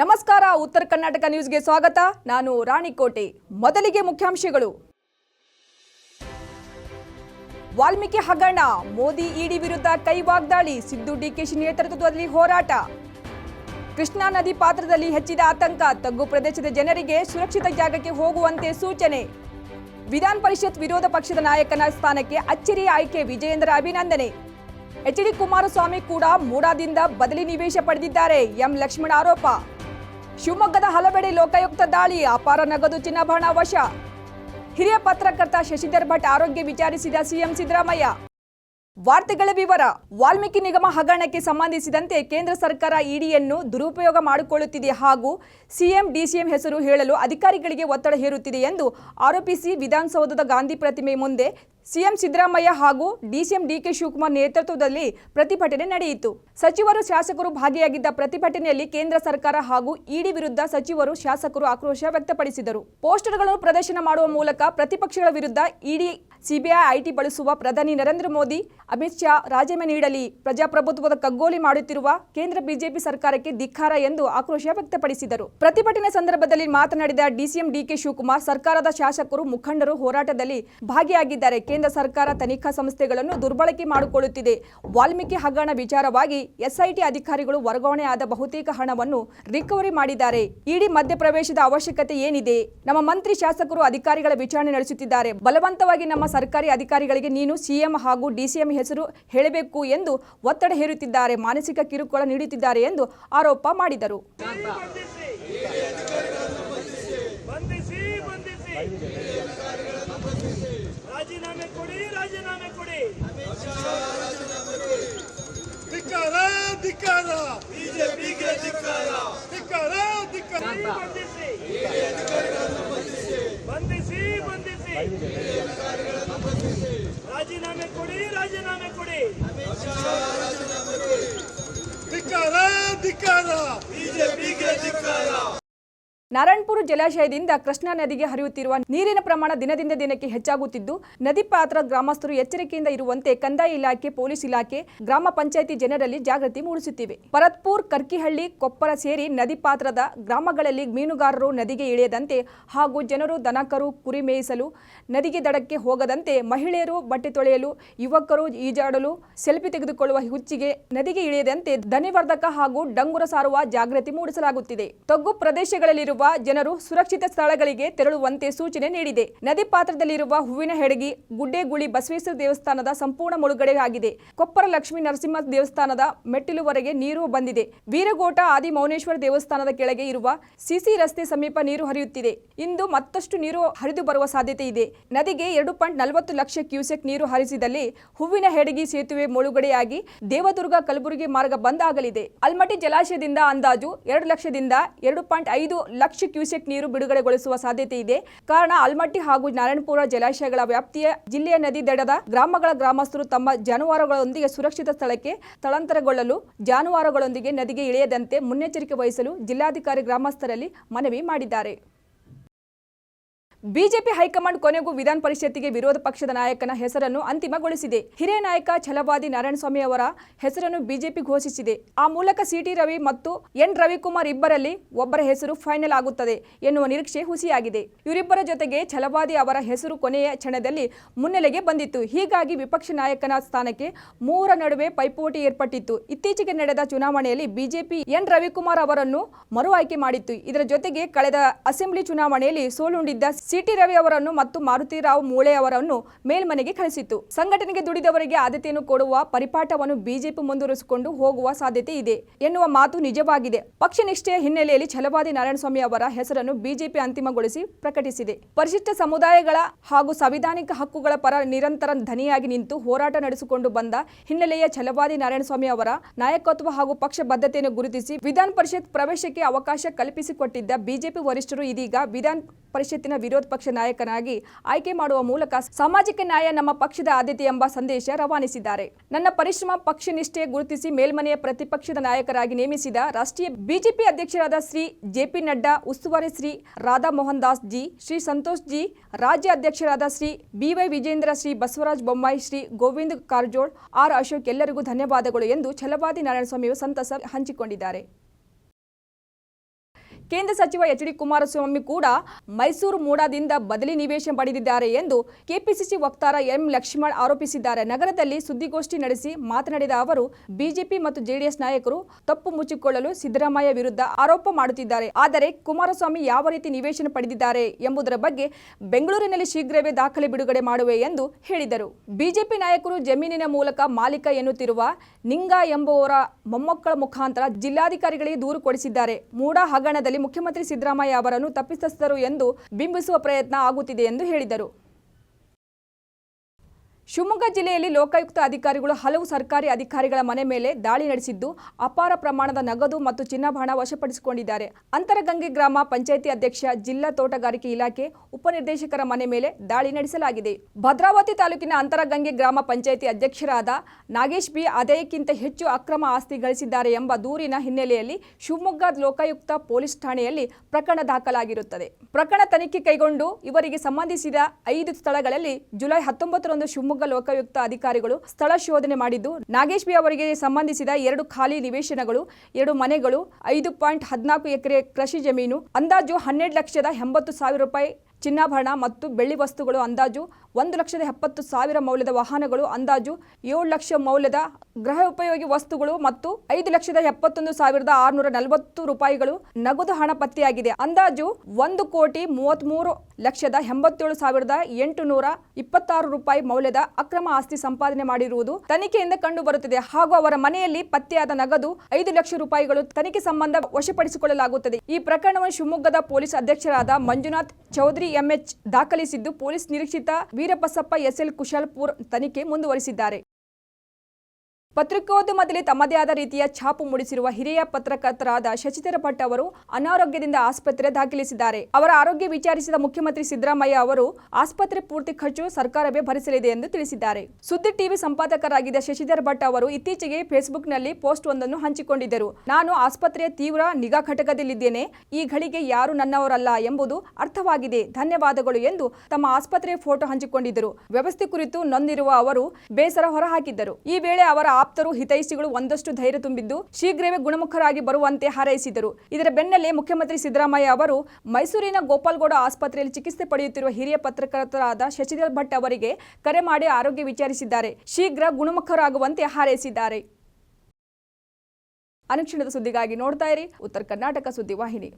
ನಮಸ್ಕಾರ, ಉತ್ತರ ಕರ್ನಾಟಕ ನ್ಯೂಸ್ಗೆ ಸ್ವಾಗತ. ನಾನು ರಾಣಿಕೋಟೆ. ಮೊದಲಿಗೆ ಮುಖ್ಯಾಂಶಗಳು. ವಾಲ್ಮೀಕಿ ಹಗರಣ. ಮೋದಿ, ಇಡಿ ವಿರುದ್ಧ ಕೈ ವಾಗ್ದಾಳಿ. ಸಿದ್ದು ಡಿಕೆಶಿ ನೇತೃತ್ವದಲ್ಲಿ ಹೋರಾಟ. ಕೃಷ್ಣಾ ನದಿ ಪಾತ್ರದಲ್ಲಿ ಹೆಚ್ಚಿದ ಆತಂಕ. ತಗ್ಗು ಪ್ರದೇಶದ ಜನರಿಗೆ ಸುರಕ್ಷಿತ ಜಾಗಕ್ಕೆ ಹೋಗುವಂತೆ ಸೂಚನೆ. ವಿಧಾನ ಪರಿಷತ್ ವಿರೋಧ ಪಕ್ಷದ ನಾಯಕನ ಸ್ಥಾನಕ್ಕೆ ಅಚ್ಚರಿ ಆಯ್ಕೆ. ವಿಜಯೇಂದ್ರ ಅಭಿನಂದನೆ. ಎಚ್ ಡಿ ಕುಮಾರಸ್ವಾಮಿ ಕೂಡ ಮೂಡಾದಿಂದ ಬದಲಿ ನಿವೇಶ ಪಡೆದಿದ್ದಾರೆ. ಎಂ ಲಕ್ಷ್ಮಣ ಆರೋಪ. ಶಿವಮೊಗ್ಗದ ಹಲವೆಡೆ ಲೋಕಾಯುಕ್ತ ದಾಳಿ, ಅಪಾರ ನಗದು ಚಿನ್ನಾಭರಣ ವಶ. ಹಿರಿಯ ಪತ್ರಕರ್ತ ಶಶಿಧರ್ ಭಟ್ ಆರೋಗ್ಯ ವಿಚಾರಿಸಿದ ಸಿಎಂ ಸಿದ್ದರಾಮಯ್ಯ. ವಾರ್ತೆಗಳ ವಿವರ, ವಾಲ್ಮೀಕಿ ನಿಗಮ ಹಗರಣಕ್ಕೆ ಸಂಬಂಧಿಸಿದಂತೆ ಕೇಂದ್ರ ಸರ್ಕಾರ ಇಡಿಯನ್ನು ದುರುಪಯೋಗ ಮಾಡಿಕೊಳ್ಳುತ್ತಿದೆ ಹಾಗೂ ಸಿಎಂ, ಡಿಸಿಎಂ ಹೆಸರು ಹೇಳಲು ಅಧಿಕಾರಿಗಳಿಗೆ ಒತ್ತಡ ಹೇರುತ್ತಿದೆ ಎಂದು ಆರೋಪಿಸಿ ವಿಧಾನಸೌಧದ ಗಾಂಧಿ ಪ್ರತಿಮೆ ಮುಂದೆ ಸಿಎಂ ಸಿದ್ದರಾಮಯ್ಯ ಹಾಗೂ ಡಿಸಿಎಂ ಡಿಕೆ ಶಿವಕುಮಾರ್ ನೇತೃತ್ವದಲ್ಲಿ ಪ್ರತಿಭಟನೆ ನಡೆಯಿತು. ಸಚಿವರು ಶಾಸಕರು ಭಾಗಿಯಾಗಿದ್ದ ಪ್ರತಿಭಟನೆಯಲ್ಲಿ ಕೇಂದ್ರ ಸರ್ಕಾರ ಹಾಗೂ ಇಡಿ ವಿರುದ್ಧ ಸಚಿವರು ಶಾಸಕರು ಆಕ್ರೋಶ ವ್ಯಕ್ತಪಡಿಸಿದರು. ಪೋಸ್ಟರ್ಗಳನ್ನು ಪ್ರದರ್ಶನ ಮಾಡುವ ಮೂಲಕ ಪ್ರತಿಪಕ್ಷಗಳ ವಿರುದ್ಧ ಇಡಿ, ಸಿಬಿಐ, ಐಟಿ ಬಳಸುವ ಪ್ರಧಾನಿ ನರೇಂದ್ರ ಮೋದಿ, ಅಮಿತ್ ಶಾ ರಾಜೀನಾಮೆ ನೀಡಲಿ, ಪ್ರಜಾಪ್ರಭುತ್ವದ ಕಗ್ಗೋಲಿ ಮಾಡುತ್ತಿರುವ ಕೇಂದ್ರ ಬಿಜೆಪಿ ಸರ್ಕಾರಕ್ಕೆ ಧಿಕ್ಕಾರ ಎಂದು ಆಕ್ರೋಶ ವ್ಯಕ್ತಪಡಿಸಿದರು. ಪ್ರತಿಭಟನೆ ಸಂದರ್ಭದಲ್ಲಿ ಮಾತನಾಡಿದ ಡಿಸಿಎಂ ಡಿಕೆ ಶಿವಕುಮಾರ್, ಸರ್ಕಾರದ ಶಾಸಕರು ಮುಖಂಡರು ಹೋರಾಟದಲ್ಲಿ ಭಾಗಿಯಾಗಿದ್ದಾರೆ. ಕೇಂದ್ರ ಸರ್ಕಾರ ತನಿಖಾ ಸಂಸ್ಥೆಗಳನ್ನು ದುರ್ಬಳಕೆ ಮಾಡಿಕೊಳ್ಳುತ್ತಿದೆ. ವಾಲ್ಮೀಕಿ ಹಗರಣ ವಿಚಾರವಾಗಿ ಎಸ್ಐಟಿ ಅಧಿಕಾರಿಗಳು ವರ್ಗಾವಣೆ ಆದ ಬಹುತೇಕ ಹಣವನ್ನು ರಿಕವರಿ ಮಾಡಿದ್ದಾರೆ. ಇಡಿ ಮಧ್ಯಪ್ರವೇಶದ ಅವಶ್ಯಕತೆ ಏನಿದೆ? ನಮ್ಮ ಮಂತ್ರಿ ಶಾಸಕರು ಅಧಿಕಾರಿಗಳ ವಿಚಾರಣೆ ನಡೆಸುತ್ತಿದ್ದಾರೆ. ಬಲವಂತವಾಗಿ ನಮ್ಮ ಸರ್ಕಾರಿ ಅಧಿಕಾರಿಗಳಿಗೆ ನೀನು ಸಿಎಂ ಹಾಗೂ ಡಿಸಿಎಂ ಹೆಸರು ಹೇಳಬೇಕು ಎಂದು ಒತ್ತಡ ಹೇರುತ್ತಿದ್ದಾರೆ. ಮಾನಸಿಕ ಕಿರುಕುಳ ನೀಡುತ್ತಿದ್ದಾರೆ ಎಂದು ಆರೋಪ ಮಾಡಿದರು ರಾಜೀನಾಮೆ ಕೊಡಿ ರಾಜೀನಾಮೆ ಕೊಡಿ ಧಿಕ್ಕಾರ ಧಿಕ್ಕಾರ. ಬಿಜೆಪಿಗೆ ಧಿಕ್ಕಾರ. ಧಿಕ್ಕಾರ ಧಿಕ್ಕಾರ. ಬಂಧಿಸಿ. ಬಂಧಿಸಿ ಬಂಧಿಸಿ. ನಾರಾಯಣಪುರ ಜಲಾಶಯದಿಂದ ಕೃಷ್ಣಾ ನದಿಗೆ ಹರಿಯುತ್ತಿರುವ ನೀರಿನ ಪ್ರಮಾಣ ದಿನದಿಂದ ದಿನಕ್ಕೆ ಹೆಚ್ಚಾಗುತ್ತಿದ್ದು, ನದಿ ಪಾತ್ರ ಗ್ರಾಮಸ್ಥರು ಎಚ್ಚರಿಕೆಯಿಂದ ಇರುವಂತೆ ಕಂದಾಯ ಇಲಾಖೆ, ಪೊಲೀಸ್ ಇಲಾಖೆ, ಗ್ರಾಮ ಪಂಚಾಯಿತಿ ಜನರಲ್ಲಿ ಜಾಗೃತಿ ಮೂಡಿಸುತ್ತಿವೆ. ಭರತ್ಪುರ್ ಕರ್ಕಿಹಳ್ಳಿ ಕೊಪ್ಪರ ಸೇರಿ ನದಿ ಪಾತ್ರದ ಗ್ರಾಮಗಳಲ್ಲಿ ಮೀನುಗಾರರು ನದಿಗೆ ಇಳಿಯದಂತೆ ಹಾಗೂ ಜನರು ದನಕರು ಕುರಿ ಮೇಯಿಸಲು, ನದಿಗೆ ದಡಕ್ಕೆ ಹೋಗದಂತೆ ಮಹಿಳೆಯರು ಬಟ್ಟೆ ತೊಳೆಯಲು, ಯುವಕರು ಈಜಾಡಲು, ಸೆಲ್ಫಿ ತೆಗೆದುಕೊಳ್ಳುವ ಹುಚ್ಚಿಗೆ ನದಿಗೆ ಇಳಿಯದಂತೆ ಧನಿವರ್ಧಕ ಹಾಗೂ ಡಂಗುರ ಸಾರುವ ಜಾಗೃತಿ ಮೂಡಿಸಲಾಗುತ್ತಿದೆ. ತಗ್ಗು ಪ್ರದೇಶಗಳಲ್ಲಿರುವ ಜನರು ಸುರಕ್ಷಿತ ಸ್ಥಳಗಳಿಗೆ ತೆರಳುವಂತೆ ಸೂಚನೆ ನೀಡಿದೆ. ನದಿ ಪಾತ್ರದಲ್ಲಿರುವ ಹೂವಿನ ಹೆಡಗಿ, ಗುಡ್ಡೆಗುಳಿ ಬಸವೇಶ್ವರ ದೇವಸ್ಥಾನದ ಸಂಪೂರ್ಣ ಮುಳುಗಡೆ ಆಗಿದೆ ಕೊಪ್ಪರ ಲಕ್ಷ್ಮೀ ನರಸಿಂಹ ದೇವಸ್ಥಾನದ ಮೆಟ್ಟಿಲುವರೆಗೆ ನೀರು ಬಂದಿದೆ. ವೀರಗೋಟ ಆದಿ ಮೌನೇಶ್ವರ ದೇವಸ್ಥಾನದ ಕೆಳಗೆ ಇರುವ ಸಿಸಿ ರಸ್ತೆ ಸಮೀಪ ನೀರು ಹರಿಯುತ್ತಿದೆ. ಇಂದು ಮತ್ತಷ್ಟು ನೀರು ಹರಿದು ಬರುವ ಸಾಧ್ಯತೆ ಇದೆ. ನದಿಗೆ ಎರಡು ಪಾಯಿಂಟ್ ನಲವತ್ತು ಲಕ್ಷ ಕ್ಯೂಸೆಕ್ ನೀರು ಹರಿಸಿದಲ್ಲಿ ಹೂವಿನ ಹೆಡಗಿ ಸೇತುವೆ ಮುಳುಗಡೆಯಾಗಿ ದೇವದುರ್ಗ ಕಲಬುರಗಿ ಮಾರ್ಗ ಬಂದ್ ಆಗಲಿದೆ. ಅಲ್ಮಟ್ಟಿ ಜಲಾಶಯದಿಂದ ಅಂದಾಜು ಎರಡು ಲಕ್ಷದಿಂದ ಎರಡು ಪಾಯಿಂಟ್ ಐದು ಲಕ್ಷ ಕ್ಯೂಸೆಕ್ ನೀರು ಬಿಡುಗಡೆಗೊಳಿಸುವ ಸಾಧ್ಯತೆ ಇದೆ. ಕಾರಣ ಅಲ್ಮಟ್ಟಿ ಹಾಗೂ ನಾರಾಯಣಪುರ ಜಲಾಶಯಗಳ ವ್ಯಾಪ್ತಿಯ ಜಿಲ್ಲೆಯ ನದಿ ದಡದ ಗ್ರಾಮಗಳ ಗ್ರಾಮಸ್ಥರು ತಮ್ಮ ಜಾನುವಾರುಗಳೊಂದಿಗೆ ಸುರಕ್ಷಿತ ಸ್ಥಳಕ್ಕೆ ಸ್ಥಳಾಂತರಗೊಳ್ಳಲು ಜಾನುವಾರುಗಳೊಂದಿಗೆ ನದಿಗೆ ಇಳಿಯದಂತೆ ಮುನ್ನೆಚ್ಚರಿಕೆ ವಹಿಸಲು ಜಿಲ್ಲಾಧಿಕಾರಿ ಗ್ರಾಮಸ್ಥರಲ್ಲಿ ಮನವಿ ಮಾಡಿದ್ದಾರೆ. ಬಿಜೆಪಿ ಹೈಕಮಾಂಡ್ ಕೊನೆಗೂ ವಿಧಾನ ಪರಿಷತ್ತಿಗೆ ವಿರೋಧ ಪಕ್ಷದ ನಾಯಕನ ಹೆಸರನ್ನು ಅಂತಿಮಗೊಳಿಸಿದೆ. ಹಿರಿಯ ನಾಯಕ ಛಲವಾದಿ ನಾರಾಯಣಸ್ವಾಮಿ ಅವರ ಹೆಸರನ್ನು ಬಿಜೆಪಿ ಘೋಷಿಸಿದೆ. ಆ ಮೂಲಕ ಸಿಟಿ ರವಿ ಮತ್ತು ಎನ್ ರವಿಕುಮಾರ್ ಇಬ್ಬರಲ್ಲಿ ಒಬ್ಬರ ಹೆಸರು ಫೈನಲ್ ಆಗುತ್ತದೆ ಎನ್ನುವ ನಿರೀಕ್ಷೆ ಹುಸಿಯಾಗಿದೆ. ಇವರಿಬ್ಬರ ಜೊತೆಗೆ ಛಲವಾದಿ ಅವರ ಹೆಸರು ಕೊನೆಯ ಕ್ಷಣದಲ್ಲಿ ಮುನ್ನೆಲೆಗೆ ಬಂದಿತ್ತು. ಹೀಗಾಗಿ ವಿಪಕ್ಷ ನಾಯಕನ ಸ್ಥಾನಕ್ಕೆ ಮೂವರ ನಡುವೆ ಪೈಪೋಟಿ ಏರ್ಪಟ್ಟಿತ್ತು. ಇತ್ತೀಚೆಗೆ ನಡೆದ ಚುನಾವಣೆಯಲ್ಲಿ ಬಿಜೆಪಿ ಎನ್ ರವಿಕುಮಾರ್ ಅವರನ್ನು ಮರು ಆಯ್ಕೆ ಮಾಡಿತ್ತು. ಇದರ ಜೊತೆಗೆ ಕಳೆದ ಅಸೆಂಬ್ಲಿ ಚುನಾವಣೆಯಲ್ಲಿ ಸೋಲುಂಡಿದ್ದ ಸಿಟಿ ರವಿ ಅವರನ್ನು ಮತ್ತು ಮಾರುತಿರಾವ್ ಮೂಳೆ ಅವರನ್ನು ಮೇಲ್ಮನೆಗೆ ಕಳಿಸಿತ್ತು. ಸಂಘಟನೆಗೆ ದುಡಿದವರಿಗೆ ಆದ್ಯತೆಯನ್ನು ಕೊಡುವ ಪರಿಪಾಠವನ್ನು ಬಿಜೆಪಿ ಮುಂದುವರಿಸಿಕೊಂಡು ಹೋಗುವ ಸಾಧ್ಯತೆ ಇದೆ ಎನ್ನುವ ಮಾತು ನಿಜವಾಗಿದೆ. ಪಕ್ಷ ನಿಷ್ಠೆಯ ಹಿನ್ನೆಲೆಯಲ್ಲಿ ಛಲವಾದಿ ನಾರಾಯಣಸ್ವಾಮಿ ಅವರ ಹೆಸರನ್ನು ಬಿಜೆಪಿ ಅಂತಿಮಗೊಳಿಸಿ ಪ್ರಕಟಿಸಿದೆ. ಪರಿಶಿಷ್ಟ ಸಮುದಾಯಗಳ ಹಾಗೂ ಸಂವಿಧಾನಿಕ ಹಕ್ಕುಗಳ ಪರ ನಿರಂತರ ಧನಿಯಾಗಿ ನಿಂತು ಹೋರಾಟ ನಡೆಸಿಕೊಂಡು ಬಂದ ಹಿನ್ನೆಲೆಯ ಛಲವಾದಿ ನಾರಾಯಣಸ್ವಾಮಿ ಅವರ ನಾಯಕತ್ವ ಹಾಗೂ ಪಕ್ಷ ಬದ್ಧತೆಯನ್ನು ಗುರುತಿಸಿ ವಿಧಾನ ಪರಿಷತ್ ಪ್ರವೇಶಕ್ಕೆ ಅವಕಾಶ ಕಲ್ಪಿಸಿಕೊಟ್ಟಿದ್ದ ಬಿಜೆಪಿ ವರಿಷ್ಠರು ಇದೀಗ ವಿಧಾನ ಪರಿಷತ್ತಿನ ವಿರೋಧ ಪಕ್ಷ ನಾಯಕನಾಗಿ ಆಯ್ಕೆ ಮಾಡುವ ಮೂಲಕ ಸಾಮಾಜಿಕ ನ್ಯಾಯ ನಮ್ಮ ಪಕ್ಷದ ಆದ್ಯತೆ ಎಂಬ ಸಂದೇಶ ರವಾನಿಸಿದ್ದಾರೆ. ನನ್ನ ಪರಿಶ್ರಮ, ಪಕ್ಷ ನಿಷ್ಠೆ ಗುರುತಿಸಿ ಮೇಲ್ಮನೆಯ ಪ್ರತಿಪಕ್ಷದ ನಾಯಕರಾಗಿ ನೇಮಿಸಿದ ರಾಷ್ಟ್ರೀಯ ಬಿಜೆಪಿ ಅಧ್ಯಕ್ಷರಾದ ಶ್ರೀ ಜೆಪಿ ನಡ್ಡಾ, ಉಸ್ತುವಾರಿ ಶ್ರೀ ರಾಧಾ ಮೋಹನ್ ದಾಸ್ ಜಿ, ಶ್ರೀ ಸಂತೋಷ್ ಜಿ, ರಾಜ್ಯ ಅಧ್ಯಕ್ಷರಾದ ಶ್ರೀ ಬಿವೈ ವಿಜೇಂದ್ರ ಶ್ರೀ ಬಸವರಾಜ್ ಬೊಮ್ಮಾಯಿ, ಶ್ರೀ ಗೋವಿಂದ್ ಕಾರಜೋಳ್, ಆರ್ ಅಶೋಕ್ ಎಲ್ಲರಿಗೂ ಧನ್ಯವಾದಗಳು ಎಂದು ಛಲವಾದಿ ನಾರಾಯಣಸ್ವಾಮಿಯು ಸಂತಸ ಹಂಚಿಕೊಂಡಿದ್ದಾರೆ. ಕೇಂದ್ರ ಸಚಿವ ಎಚ್ ಡಿ ಕುಮಾರಸ್ವಾಮಿ ಕೂಡ ಮೈಸೂರು ಮೂಡಾದಿಂದ ಬದಲಿ ನಿವೇಶನ ಪಡೆದಿದ್ದಾರೆ ಎಂದು ಕೆಪಿಸಿಸಿ ವಕ್ತಾರ ಎಂ ಲಕ್ಷ್ಮಣ್ ಆರೋಪಿಸಿದ್ದಾರೆ. ನಗರದಲ್ಲಿ ಸುದ್ದಿಗೋಷ್ಠಿ ನಡೆಸಿ ಮಾತನಾಡಿದ ಅವರು, ಬಿಜೆಪಿ ಮತ್ತು ಜೆಡಿಎಸ್ ನಾಯಕರು ತಪ್ಪು ಮುಚ್ಚಿಕೊಳ್ಳಲು ಸಿದ್ದರಾಮಯ್ಯ ವಿರುದ್ಧ ಆರೋಪ ಮಾಡುತ್ತಿದ್ದಾರೆ. ಆದರೆ ಕುಮಾರಸ್ವಾಮಿ ಯಾವ ರೀತಿ ನಿವೇಶನ ಪಡೆದಿದ್ದಾರೆ ಎಂಬುದರ ಬಗ್ಗೆ ಬೆಂಗಳೂರಿನಲ್ಲಿ ಶೀಘ್ರವೇ ದಾಖಲೆ ಬಿಡುಗಡೆ ಮಾಡುವೆ ಎಂದು ಹೇಳಿದರು. ಬಿಜೆಪಿ ನಾಯಕರು ಜಮೀನಿನ ಮೂಲಕ ಮಾಲೀಕ ಎನ್ನುತ್ತಿರುವ ನಿಂಗ ಎಂಬುವರ ಮೊಮ್ಮಕ್ಕಳ ಮುಖಾಂತರ ಜಿಲ್ಲಾಧಿಕಾರಿಗಳಿಗೆ ದೂರು ಕೊಡಿಸಿದ್ದಾರೆ. ಮೂಡ ಹಗರಣದಲ್ಲಿ ಮುಖ್ಯಮಂತ್ರಿ ಸಿದ್ದರಾಮಯ್ಯ ಅವರನ್ನು ತಪ್ಪಿತಸ್ಥರು ಎಂದು ಬಿಂಬಿಸುವ ಪ್ರಯತ್ನ ಆಗುತ್ತಿದೆ ಎಂದು ಹೇಳಿದರು. ಶಿವಮೊಗ್ಗ ಜಿಲ್ಲೆಯಲ್ಲಿ ಲೋಕಾಯುಕ್ತ ಅಧಿಕಾರಿಗಳು ಹಲವು ಸರ್ಕಾರಿ ಅಧಿಕಾರಿಗಳ ಮನೆ ಮೇಲೆ ದಾಳಿ ನಡೆಸಿದ್ದು, ಅಪಾರ ಪ್ರಮಾಣದ ನಗದು ಮತ್ತು ಚಿನ್ನಾಭರಣ ವಶಪಡಿಸಿಕೊಂಡಿದ್ದಾರೆ. ಅಂತರಗಂಗೆ ಗ್ರಾಮ ಪಂಚಾಯಿತಿ ಅಧ್ಯಕ್ಷ, ಜಿಲ್ಲಾ ತೋಟಗಾರಿಕೆ ಇಲಾಖೆ ಉಪನಿರ್ದೇಶಕರ ಮನೆ ಮೇಲೆ ದಾಳಿ ನಡೆಸಲಾಗಿದೆ. ಭದ್ರಾವತಿ ತಾಲೂಕಿನ ಅಂತರಗಂಗೆ ಗ್ರಾಮ ಪಂಚಾಯಿತಿ ಅಧ್ಯಕ್ಷರಾದ ನಾಗೇಶ್ ಬಿ. ಆದಾಯಕ್ಕಿಂತ ಹೆಚ್ಚು ಅಕ್ರಮ ಆಸ್ತಿ ಗಳಿಸಿದ್ದಾರೆ ಎಂಬ ದೂರಿನ ಹಿನ್ನೆಲೆಯಲ್ಲಿ ಶಿವಮೊಗ್ಗ ಲೋಕಾಯುಕ್ತ ಪೊಲೀಸ್ ಠಾಣೆಯಲ್ಲಿ ಪ್ರಕರಣ ದಾಖಲಾಗಿರುತ್ತದೆ. ಪ್ರಕರಣ ತನಿಖೆ ಕೈಗೊಂಡು ಇವರಿಗೆ ಸಂಬಂಧಿಸಿದ ಐದು ಸ್ಥಳಗಳಲ್ಲಿ ಜುಲೈ ಹತ್ತೊಂಬತ್ತರಂದು ಶಿವಮೊಗ್ಗ ಲೋಕಾಯುಕ್ತ ಅಧಿಕಾರಿಗಳು ಸ್ಥಳ ಶೋಧನೆ ಮಾಡಿದ್ದು ನಾಗೇಶ್ ಬಿ ಅವರಿಗೆ ಸಂಬಂಧಿಸಿದ ಎರಡು ಖಾಲಿ ನಿವೇಶನಗಳು, ಎರಡು ಮನೆಗಳು, ಐದು ಪಾಯಿಂಟ್ ಹದಿನಾಲ್ಕು ಎಕರೆ ಕೃಷಿ ಜಮೀನು, ಅಂದಾಜು ಹನ್ನೆರಡು ಲಕ್ಷದ ಎಂಬತ್ತು ಸಾವಿರ ರೂಪಾಯಿ ಚಿನ್ನಾಭರಣ ಮತ್ತು ಬೆಳ್ಳಿ ವಸ್ತುಗಳು ಅಂದಾಜು ಒಂದು ಲಕ್ಷದ ಎಪ್ಪತ್ತು ಸಾವಿರ ಮೌಲ್ಯದ ವಾಹನಗಳು, ಅಂದಾಜು ಏಳು ಲಕ್ಷ ಮೌಲ್ಯದ ಗೃಹ ಉಪಯೋಗಿ ವಸ್ತುಗಳು ಮತ್ತು ಐದು ಲಕ್ಷದ ಎಪ್ಪತ್ತೊಂದು ಸಾವಿರದ ಆರುನೂರ ನಲವತ್ತು ರೂಪಾಯಿಗಳು ನಗದು ಹಣ ಪತ್ತೆಯಾಗಿದೆ. ಅಂದಾಜು ಒಂದು ಕೋಟಿ ಮೂವತ್ತ್ಮೂರು ಲಕ್ಷದ ಎಂಬತ್ತೇಳು ಸಾವಿರದ ಎಂಟು ನೂರ ಇಪ್ಪತ್ತಾರು ರೂಪಾಯಿ ಮೌಲ್ಯದ ಅಕ್ರಮ ಆಸ್ತಿ ಸಂಪಾದನೆ ಮಾಡಿರುವುದು ತನಿಖೆಯಿಂದ ಕಂಡು ಬರುತ್ತಿದೆ ಹಾಗೂ ಅವರ ಮನೆಯಲ್ಲಿ ಪತ್ತೆಯಾದ ನಗದು ಐದು ಲಕ್ಷ ರೂಪಾಯಿಗಳು ತನಿಖೆ ಸಂಬಂಧ ವಶಪಡಿಸಿಕೊಳ್ಳಲಾಗುತ್ತದೆ. ಈ ಪ್ರಕರಣವನ್ನು ಶಿವಮೊಗ್ಗದ ಪೊಲೀಸ್ ಅಧ್ಯಕ್ಷರಾದ ಮಂಜುನಾಥ್ ಚೌಧರಿ ಎಂಎಚ್ ದಾಖಲಿಸಿದ್ದು ಪೊಲೀಸ್ ನಿರೀಕ್ಷಿತ ವೀರಬಸಪ್ಪ ಎಸ್ಎಲ್ ಕುಶಾಲ್ಪುರ್ ತನಿಖೆ ಮುಂದುವರಿಸಿದ್ದಾರೆ. ಪತ್ರಿಕೋದ್ಯಮದಲ್ಲಿ ತಮ್ಮದೇ ಆದ ರೀತಿಯ ಛಾಪು ಮೂಡಿಸಿರುವ ಹಿರಿಯ ಪತ್ರಕರ್ತರಾದ ಶಶಿಧರ ಭಟ್ ಅವರು ಅನಾರೋಗ್ಯದಿಂದ ಆಸ್ಪತ್ರೆ ದಾಖಲಿಸಿದ್ದಾರೆ. ಅವರ ಆರೋಗ್ಯ ವಿಚಾರಿಸಿದ ಮುಖ್ಯಮಂತ್ರಿ ಸಿದ್ದರಾಮಯ್ಯ ಅವರು, ಆಸ್ಪತ್ರೆ ಪೂರ್ತಿ ಖರ್ಚು ಸರ್ಕಾರವೇ ಭರಿಸಲಿದೆ ಎಂದು ತಿಳಿಸಿದ್ದಾರೆ. ಸುದ್ದಿ ಟಿವಿ ಸಂಪಾದಕರಾಗಿದ್ದ ಶಶಿಧರ್ ಭಟ್ ಅವರು ಇತ್ತೀಚೆಗೆ ಫೇಸ್ಬುಕ್ನಲ್ಲಿ ಪೋಸ್ಟ್ ಒಂದನ್ನು ಹಂಚಿಕೊಂಡಿದ್ದರು. ನಾನು ಆಸ್ಪತ್ರೆಯ ತೀವ್ರ ನಿಗಾ ಘಟಕದಲ್ಲಿದ್ದೇನೆ, ಈ ಘಳಿಗೆ ಯಾರು ನನ್ನವರಲ್ಲ ಎಂಬುದು ಅರ್ಥವಾಗಿದೆ. ಧನ್ಯವಾದಗಳು ಎಂದು ತಮ್ಮ ಆಸ್ಪತ್ರೆಯ ಫೋಟೋ ಹಂಚಿಕೊಂಡಿದ್ದರು. ವ್ಯವಸ್ಥೆ ಕುರಿತು ನೊಂದಿರುವ ಅವರು ಬೇಸರ ಹೊರಹಾಕಿದ್ದರು. ಈ ವೇಳೆ ಅವರ ಆಪ್ತರು ಹಿತೈಷಿಗಳು ಒಂದಷ್ಟು ಧೈರ್ಯ ತುಂಬಿದ್ದು ಶೀಘ್ರವೇ ಗುಣಮುಖರಾಗಿ ಬರುವಂತೆ ಹಾರೈಸಿದರು. ಇದರ ಬೆನ್ನಲ್ಲೇ ಮುಖ್ಯಮಂತ್ರಿ ಸಿದ್ದರಾಮಯ್ಯ ಅವರು ಮೈಸೂರಿನ ಗೋಪಾಲ್ಗೌಡ ಆಸ್ಪತ್ರೆಯಲ್ಲಿ ಚಿಕಿತ್ಸೆ ಪಡೆಯುತ್ತಿರುವ ಹಿರಿಯ ಪತ್ರಕರ್ತರಾದ ಶಶಿಧರ್ ಭಟ್ ಅವರಿಗೆ ಕರೆ ಮಾಡಿ ಆರೋಗ್ಯ ವಿಚಾರಿಸಿದ್ದಾರೆ. ಶೀಘ್ರ ಗುಣಮುಖರಾಗುವಂತೆ ಹಾರೈಸಿದ್ದಾರೆ. ಅನುಕ್ಷಣದ ಸುದ್ದಿಗಾಗಿ ನೋಡ್ತಾ ಇರಿ. ಉತ್ತರ ಕರ್ನಾಟಕ ಸುದ್ದಿ ವಾಹಿನಿ.